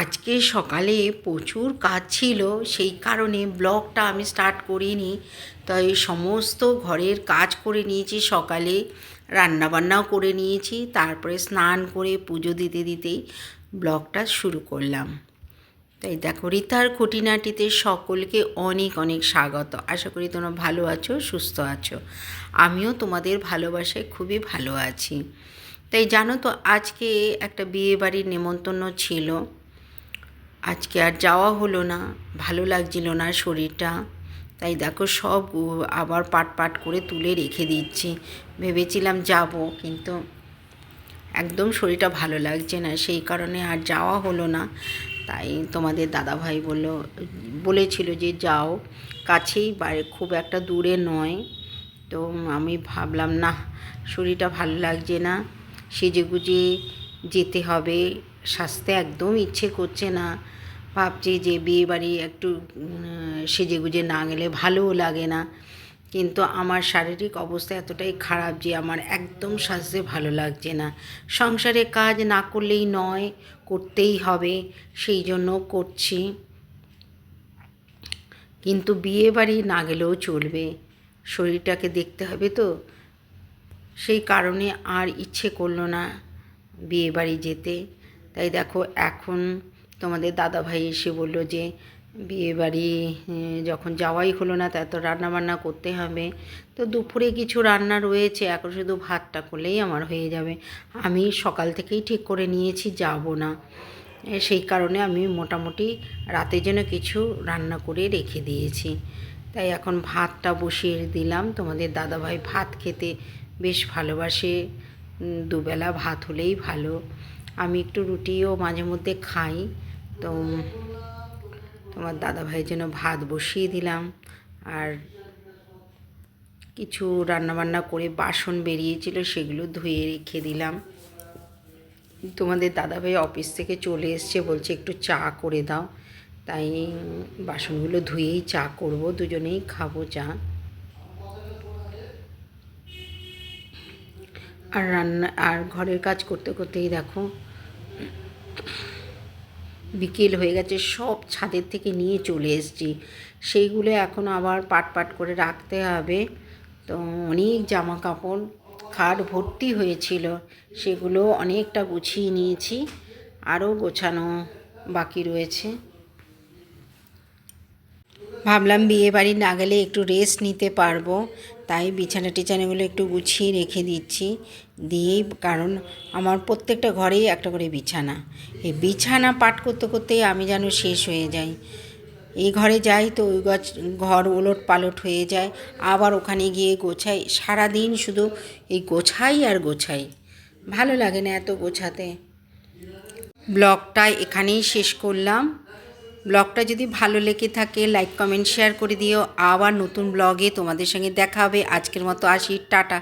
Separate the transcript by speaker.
Speaker 1: আজকে সকালে প্রচুর কাজ ছিল, সেই কারণে ব্লগটা আমি স্টার্ট করিনি। তাই সমস্ত ঘরের কাজ করে নিয়েছি, সকালে রান্নাবান্নাও করে নিয়েছি, তারপরে স্নান করে পুজো দিতে দিতেই ব্লগটা শুরু করলাম। তাই দেখো, রিতার খুঁটিনাটিতে সকলকে অনেক অনেক স্বাগত। আশা করি তোমরা ভালো আছো, সুস্থ আছো। আমিও তোমাদের ভালোবাসায় খুবই ভালো আছি। তাই জানো তো, আজকে একটা বিয়ে বাড়ির নেমন্তন্ন ছিল। আজকে আর যাওয়া হলো না, ভালো লাগছিল না শরীরটা। তাই দেখো সব আবার পাট পাট করে তুলে রেখে দিচ্ছি। ভেবেছিলাম যাব, কিন্তু একদম শরীরটা ভালো লাগছে না। সেই কারণে আর যাওয়া হলো না। তাই তোমাদের দাদাভাই বলল, বলেছিল যে যাও, কাছেই বাইরে খুব একটা দূরে নয়। তো আমি ভাবলাম না শরীরটা ভালো লাগছে না। সেজে গুজে যেতে হবে। সাজতে একদম ইচ্ছে করছে না। ভাবছি যে বিয়ে বাড়ি একটু সেজে গুজে না গেলে ভালোও লাগে না। কিন্তু আমার শারীরিক অবস্থা এতটাই খারাপ যে আমার একদম সাজতে ভালো লাগছে না। সংসারে কাজ না করলেই নয়, করতেই হবে, সেই জন্য করছি। কিন্তু বিয়ে বাড়ি না গেলেও চলবে। শরীরটাকে দেখতে হবে তো। সেই কারণে আর ইচ্ছে করল না। বিয়ে বাড়ি যেতে। তাই দেখো, এখন তোমাদের দাদাভাই এসে বলল যে বিয়ে বাড়ি যখন যাওয়াই হলো না তা তো রান্না বান্না করতে হবে। তো দুপুরে কিছু রান্না রয়েছে, এখন শুধু ভাতটা করলেই আমার হয়ে যাবে। আমি সকাল থেকেই ঠিক করে নিয়েছি, যাব না। সেই কারণে আমি মোটামুটি রাতে যেন কিছু রান্না করে রেখে দিয়েছি। তাই এখন ভাতটা বসিয়ে দিলাম। তোমাদের দাদাভাই ভাত খেতে বেশ ভালোবাসে। দুবেলা ভাত হলেই ভালো। আমি একটু রুটিও মাঝে মধ্যে খাই। তো তোমার দাদাভাইয়ের জন্য ভাত বসিয়ে দিলাম। আর কিছু রান্নাবান্না করে বাসন বেরিয়েছিল সেগুলো ধুয়ে রেখে দিলাম। তোমাদের দাদাভাই অফিস থেকে চলে এসছে, বলছে একটু চা করে দাও। তাই বাসনগুলো ধুয়েই চা করব, দুজনেই খাব চা। আর রান্না, আর ঘরের কাজ করতে করতেই দেখো, বিকেল হয়ে গেছে, সব ছাদের থেকে নিয়ে চলে এসেছি। সেইগুলো এখন আবার পাট পাট করে রাখতে হবে। তো অনেক জামা কাপড় খাট ভর্তি হয়েছিল, সেগুলো অনেকটা গুছিয়ে নিয়েছি। আরও গোছানো বাকি রয়েছে। ভাবলাম বিয়ে বাড়ি না গেলে একটু রেস্ট নিতে পারব। তাই বিছানা টিছানাগুলো একটু গুছিয়ে রেখে দিচ্ছি। দিয়েই কারণ আমার প্রত্যেকটা ঘরেই একটা করে বিছানা। এই বিছানা পাট করতে করতেই আমি যেন শেষ হয়ে যাই। এই ঘরে যাই তো ওই গাছ, ঘর ওলট পালট হয়ে যায়। আবার ওখানে গিয়ে গোছাই। সারাদিন শুধু এই গোছাই আর গোছাই। ভালো লাগে না এত গোছাতে। ব্লগটা এখানেই শেষ করলাম। ব্লগটা যদি ভালো লেগে থাকে লাইক কমেন্ট শেয়ার করে দিও। আবার নতুন ব্লগে তোমাদের সঙ্গে দেখা হবে। আজকের মতো আসি। টাটা।